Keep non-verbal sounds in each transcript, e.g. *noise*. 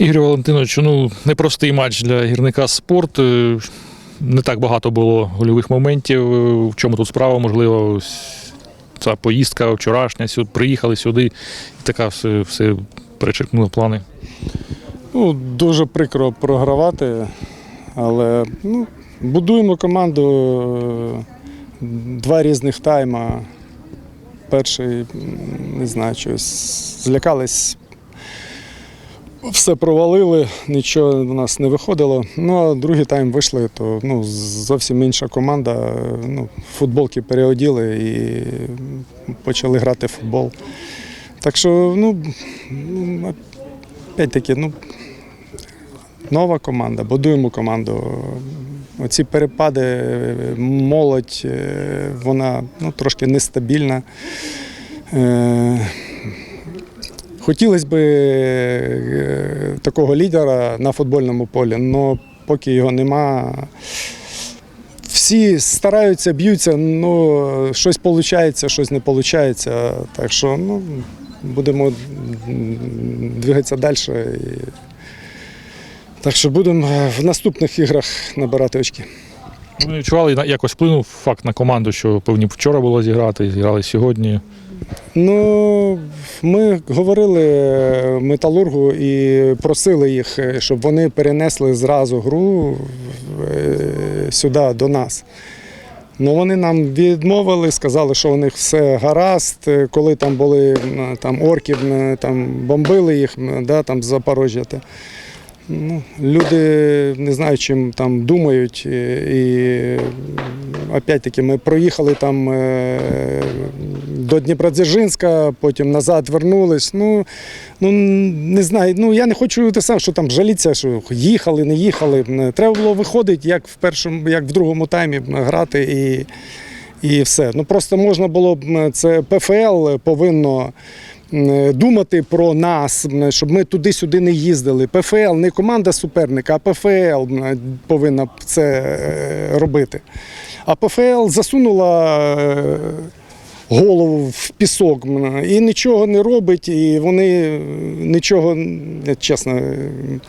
Ігор Валентинович, ну непростий матч для гірника спорт. Не так багато було гольових моментів. В чому тут справа? Можливо, ця поїздка вчорашня, сюди приїхали сюди, і така все, все перечеркнуло плани. Ну, дуже прикро програвати, але ну, будуємо команду е, два різних тайма. Перший, не знаю, щось злякались, все провалили, нічого в нас не виходило. Ну а другий тайм вийшли, то ну, зовсім інша команда. е, Ну, футболки переоділи і почали грати в футбол. Так що, ну, опять-таки, ну, нова команда, будуємо команду. Оці перепади, е, молодь, е, вона ну, трошки нестабільна. Хотілося б е, такого лідера на футбольному полі, але поки його нема. Всі стараються, б'ються, ну щось виходить, щось не виходить. Так що ну, будемо двигатися далі. Так що будемо в наступних іграх набирати очки. Ви відчували, якось вплинув факт на команду, що повинні вчора було зіграти, зіграли сьогодні. Ну, ми говорили е, металургу і просили їх, е, щоб вони перенесли зразу гру е, сюди до нас. Ну, вони нам відмовили, сказали, що у них все гаразд. Коли там були там, орків, там, бомбили їх, да, там, з Запорожжя. Ну, люди не знаю, чим там думають. І, опять-таки ми проїхали там до Дніпродзержинська, потім назад вернулись. Ну, ну не знаю. Ну я не хочу те саме, що там жалітися, що їхали, не їхали. Треба було виходити, як в першому, як в другому таймі грати і, і все. Ну просто можна було б це ПФЛ повинно. Думати про нас, щоб ми туди-сюди не їздили. ПФЛ не команда суперника, а ПФЛ повинна це е, робити. А ПФЛ засунула е, голову в пісок і нічого не робить, і вони е, нічого, е, чесно. е,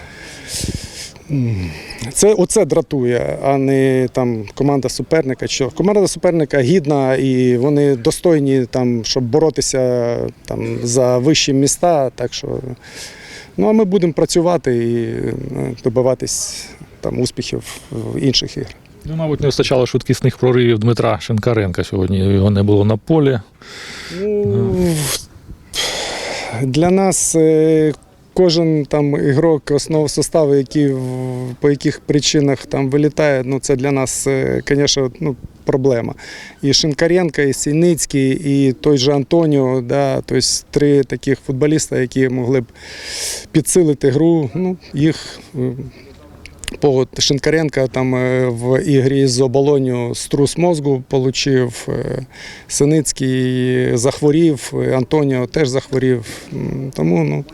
Це оце дратує, а не там команда суперника. Що команда суперника гідна і вони достойні там, щоб боротися там за вищі міста. Так що ну а ми будемо працювати і добиватись там успіхів в інших іграх. Ну, мабуть, не вистачало швидкісних проривів Дмитра Шинкаренка сьогодні. Його не було на полі. Ну, для нас е, кожен там ігрок основного составу, який в- по яких причинах там вилітає, ну це для нас, звісно, ну, проблема. І Шинкаренко, і Сіницький, і той же Антоніо, да, тобто три таких футболіста, які могли б підсилити гру, ну, їх. Е, по Шинкаренка там е, в ігрі з оболоню струс мозку отримав, Синицький захворів, е, Антоніо теж захворів. Тому ну,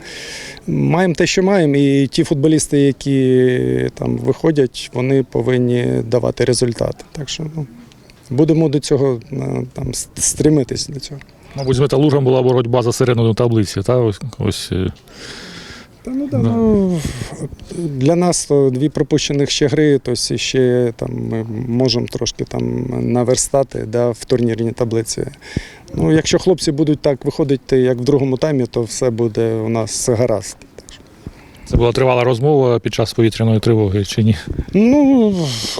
маємо те, що маємо. І ті футболісти, які там виходять, вони повинні давати результат. Так що ну, будемо до цього е, там, стремитись до цього. Мабуть, з металургом була боротьба за середину таблиці. Та? Ось, ось, е, Та, ну, да, ну, для нас то дві пропущених ще гри, то ще там, ми можемо трошки там наверстати да, в турнірній таблиці. Ну, якщо хлопці будуть так виходити, як в другому таймі, то все буде у нас гаразд. Це була тривала розмова під час повітряної тривоги чи ні? Ну,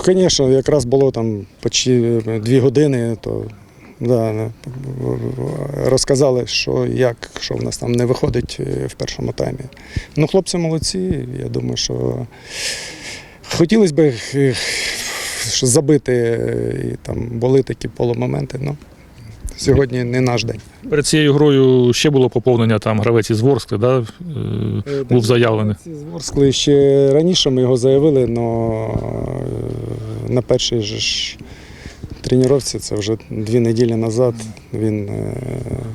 звісно, якраз було там почти дві години, то да, розказали, що як, що в нас там не виходить е, в першому таймі. Ну, хлопці молодці, я думаю, що хотілося б е, забити, е, і там були такі полумоменти. Ну, сьогодні не наш день. Перед цією грою ще було поповнення там гравець із Ворскли, да? е, був заявлений. З Ворскли ще раніше ми його заявили, але на першій же ж тренувці, це вже дві неділі назад, він е,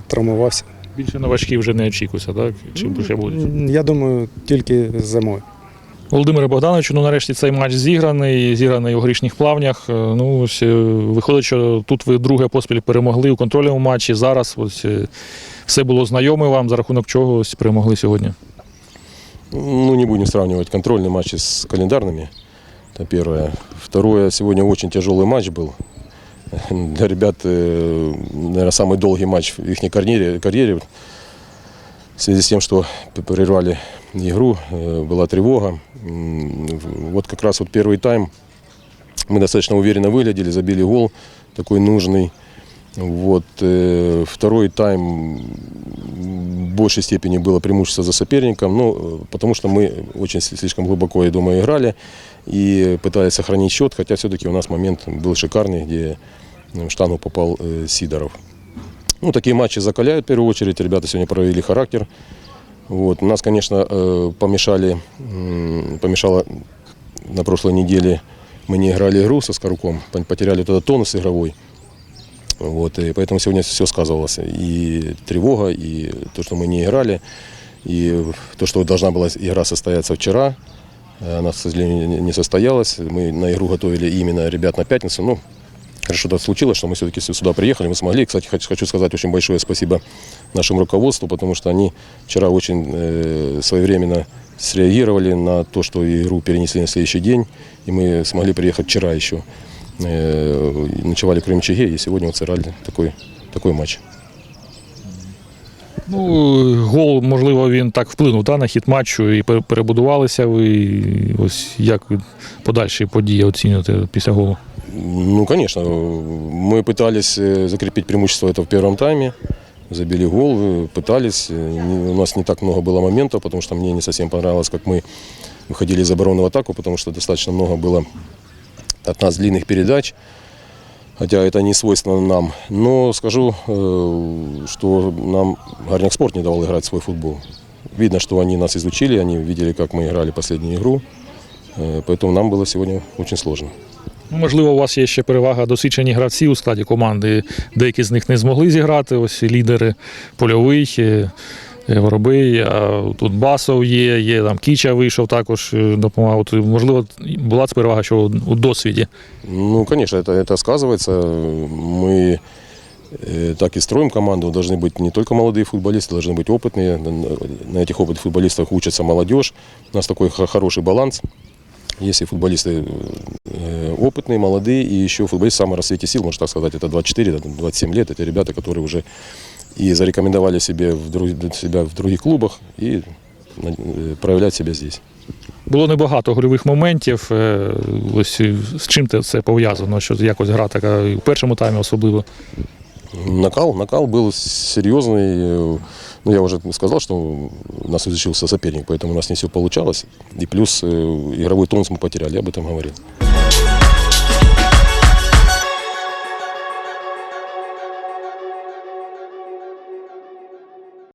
травмувався. Більше новачків вже не очікується, так? Чи ще будуть? Я думаю, тільки зимою. Володимире Богдановичу, ну нарешті цей матч зіграний, зіграний у грішніх плавнях. Е, Ну, ось, е, виходить, що тут ви друге поспіль перемогли у контрольному матчі. Зараз ось, е, все було знайоме вам, за рахунок чого ось перемогли сьогодні. Ну, не будем сравнивать контрольные матчи с календарными. Это первое. Второе, сегодня очень тяжелый матч был. *laughs* Для ребят, наверное, самый долгий матч в их карьере, карьере. В связи с тем, что прервали игру, э, была тревога. Вот как раз вот первый тайм мы достаточно уверенно выглядели, забили гол такой нужный. Вот, э, второй тайм в большей степени было преимущество за соперником, ну, э, потому что мы очень слишком глубоко, я думаю, играли и пытались сохранить счет, хотя все-таки у нас момент был шикарный, где э, в штангу попал э, Сидоров. Ну, такие матчи закаляют в первую очередь, ребята сегодня проявили характер. Вот. Нас, конечно, э, помешали, помешало на прошлой неделе мы не играли игру со Скоруком, потеряли этот тонус игровой. Вот, и поэтому сегодня все сказывалось. И тревога, и то, что мы не играли, и то, что должна была игра состояться вчера, э, она, к сожалению, не состоялась. Мы на игру готовили именно ребят на пятницу. Ну, хорошо так случилось, что мы все-таки сюда приехали, мы смогли. Кстати, хочу хочу сказать очень большое спасибо нашему руководству, потому что они вчера очень э, своевременно среагировали на то, что игру перенесли на следующий день, и мы смогли приехать вчера еще. Э, и ночевали в Крымчаге, и сегодня вот сыграли такой, такой матч. Ну, гол, можливо, він так вплинув та, на хід матчу і пер- перебудувалися ви. І Ось як ви подальші події оцінюєте після голу? Ну, конечно, мы пытались э, закрепить преимущество это в первом тайме, забили гол, э, пытались. Э, У нас не так много было моментов, потому что мне не совсем понравилось, как мы выходили из обороны в атаку, потому что достаточно много было от нас длинных передач, хотя это не свойственно нам. Но скажу, что нам Горняк Спорт не давал играть свой футбол. Видно, что они нас изучили, они видели, как мы играли последнюю игру, поэтому нам было сегодня очень сложно. Ну, Можливо, у вас є ще перевага досвідчені гравці у складі команди. Деякі з них не змогли зіграти. Ось лідери польовий, е, е, воробий, а тут Басов є, є там Кіча вийшов також е, допомагав. От, Можливо, була це перевага, що у досвіді. Ну, конечно, это, это сказывается. Мы э, так и строим команду. Должны быть не только молодые футболисты, должны быть опытные. На- На этих опытных футболистах учится молодежь. У нас такой хо- хороший баланс. Если футболисты э, опытные, молодые, и еще футболисты в самом расцвете сил, можно так сказать, это 24-27 лет, это ребята, которые уже и зарекомендовали себе в друг- себя в других клубах и э, проявляют себя здесь. Було небагато гольових моментів. е, Ось е, з чим те це пов'язано, що якось гра така і в першому таймі особливо. Накал, накал был серьезный. Э, Ну, я уже сказал, что у нас изучился соперник, поэтому у нас не все получалось. И плюс э, игровой тонус мы потеряли, я об этом говорил.